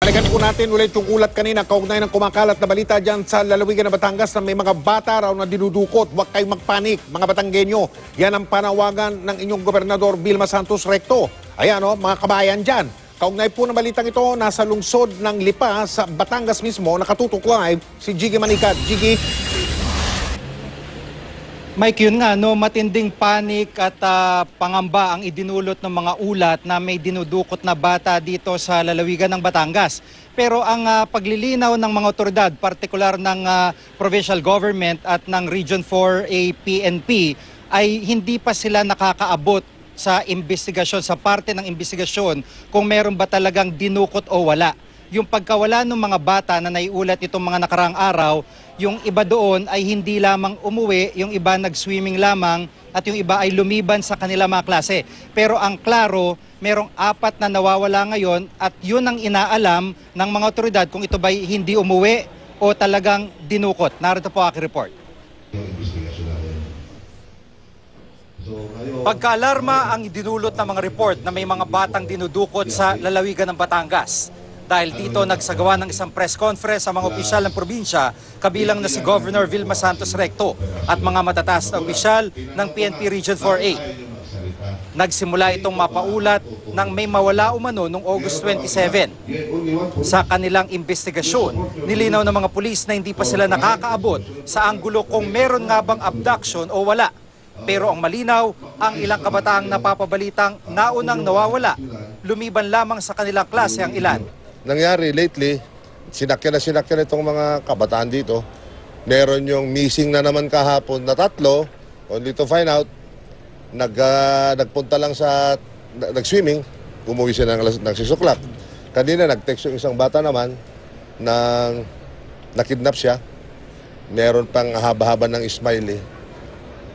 Balikan po natin ulit yung ulat kanina kaugnay ng kumakalat na balita dyan sa lalawigan ng Batangas na may mga bata raw na dinudukot. Huwag kayong magpanik, mga Batanggenyo. Yan ang panawagan ng inyong gobernador Vilma Santos Recto. Ayan o, mga kabayan dyan. Kaugnay po ng balitang ito, nasa lungsod ng Lipa sa Batangas mismo, nakatutok live si Jiggy Manikat. Jiggy, Mike, yun nga, no, matinding panik at ah, pangamba ang idinulot ng mga ulat na may dinudukot na bata dito sa lalawigan ng Batangas. Pero ang ah, paglilinaw ng mga otoridad, partikular ng ah, provincial government at ng Region 4A PNP, ay hindi pa sila nakakaabot sa investigasyon, sa parte ng investigasyon kung meron ba talagang dinukot o wala yung pagkawala ng mga bata na naiulat itong mga nakaraang araw, yung iba doon ay hindi lamang umuwi, yung iba nag-swimming lamang at yung iba ay lumiban sa kanila mga klase. Pero ang klaro, merong apat na nawawala ngayon at yun ang inaalam ng mga otoridad kung ito ba'y hindi umuwi o talagang dinukot. Narito po aking report. Pagkaalarma ang dinulot ng mga report na may mga batang dinudukot sa lalawigan ng Batangas. Dahil dito nagsagawa ng isang press conference ang mga opisyal ng probinsya kabilang na si Governor Vilma Santos Recto at mga matataas na opisyal ng PNP Region 4A. Nagsimula itong mapaulat nang may mawala umano noong August 27. Sa kanilang investigasyon, nilinaw ng mga pulis na hindi pa sila nakakaabot sa anggulo kung meron nga bang abduction o wala. Pero ang malinaw, ang ilang kabataang napapabalitang naunang nawawala, lumiban lamang sa kanilang klase ang ilan. Nangyari lately, sinakyan na sinakyan itong mga kabataan dito. Meron yung missing na naman kahapon na tatlo, only to find out, nag, ah, nagpunta lang sa, na- nag-swimming, umuwi siya ng, ng 6 o'clock. Kanina nag-text yung isang bata naman, nang nakidnap siya. Meron pang haba-haba ng smiley.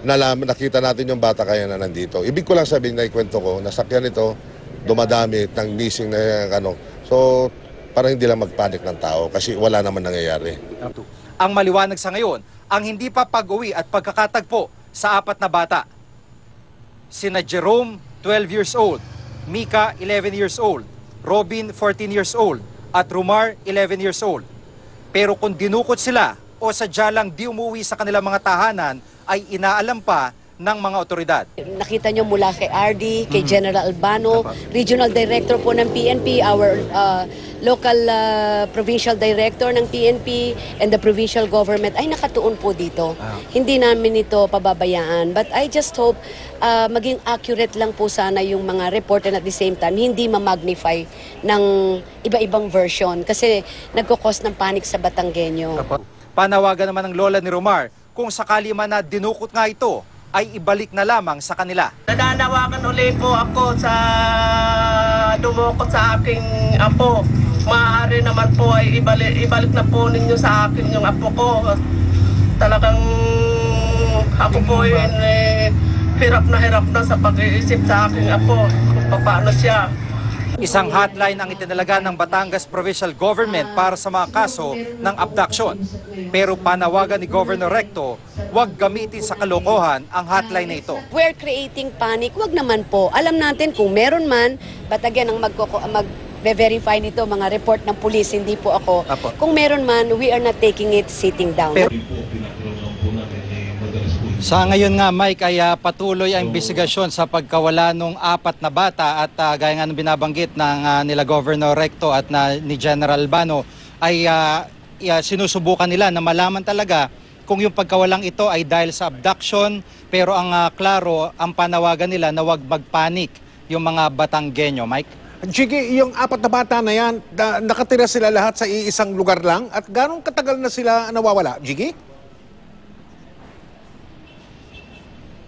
Nalaman, nakita natin yung bata kaya na nandito. Ibig ko lang sabihin na ikwento ko, nasakyan ito, dumadami ng missing na ano. So, parang hindi lang magpanik ng tao kasi wala naman nangyayari. Ang maliwanag sa ngayon, ang hindi pa pag-uwi at pagkakatagpo sa apat na bata. Sina Jerome, 12 years old, Mika, 11 years old, Robin, 14 years old, at Rumar, 11 years old. Pero kung dinukot sila o sadya lang di umuwi sa kanilang mga tahanan, ay inaalam pa ng mga otoridad. Nakita nyo mula kay RD, kay General Albano, Regional Director po ng PNP, our uh, local uh, provincial director ng PNP and the provincial government ay nakatuon po dito. Hindi namin ito pababayaan. But I just hope uh, maging accurate lang po sana yung mga report and at the same time hindi ma-magnify ng iba-ibang version kasi nagkukos ng panic sa Batanggenyo. Panawagan naman ng lola ni Romar kung sakali man na dinukot nga ito, ay ibalik na lamang sa kanila. Nananawagan uli po ako sa dumukot sa aking apo. Maaari naman po ay ibalik, ibalik na po ninyo sa akin yung apo ko. Talagang ako po ay eh, hirap na hirap na sa pag-iisip sa aking apo kung paano siya. Isang hotline ang itinalaga ng Batangas Provincial Government para sa mga kaso ng abduction. Pero panawagan ni Governor Recto, huwag gamitin sa kalokohan ang hotline na ito. We're creating panic. Wag naman po. Alam natin kung meron man, but again, ang magkoko, mag verify nito, mga report ng police, hindi po ako. Apo. Kung meron man, we are not taking it sitting down. Pero- Sa ngayon nga, Mike, ay ah, patuloy ang investigasyon sa pagkawala ng apat na bata at ah, gaya nga ng binabanggit ng ah, nila Governor Recto at na, ni General Albano ay i- ah, sinusubukan nila na malaman talaga kung yung pagkawalang ito ay dahil sa abduction pero ang ah, klaro ang panawagan nila na wag magpanik yung mga Batanggenyo, Mike. Jiggy, yung apat na bata na yan, na, nakatira sila lahat sa iisang lugar lang at ganong katagal na sila nawawala? Jiggy?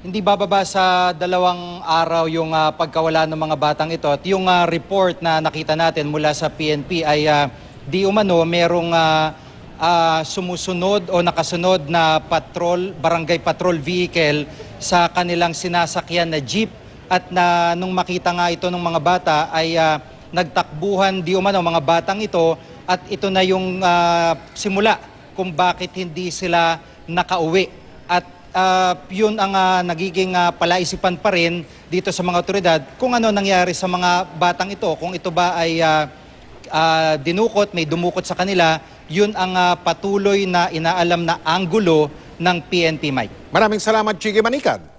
Hindi bababa sa dalawang araw yung ah, pagkawala ng mga batang ito at yung ah, report na nakita natin mula sa PNP ay ah, di umano merong ah, ah, sumusunod o nakasunod na patrol, barangay patrol vehicle sa kanilang sinasakyan na jeep at na nung makita nga ito ng mga bata ay ah, nagtakbuhan di umano mga batang ito at ito na yung ah, simula kung bakit hindi sila nakauwi at uh, yun ang uh, nagiging uh, palaisipan pa rin dito sa mga otoridad kung ano nangyari sa mga batang ito. Kung ito ba ay uh, uh, dinukot, may dumukot sa kanila, yun ang uh, patuloy na inaalam na anggulo ng PNP Mike. Maraming salamat, Chige Manikan.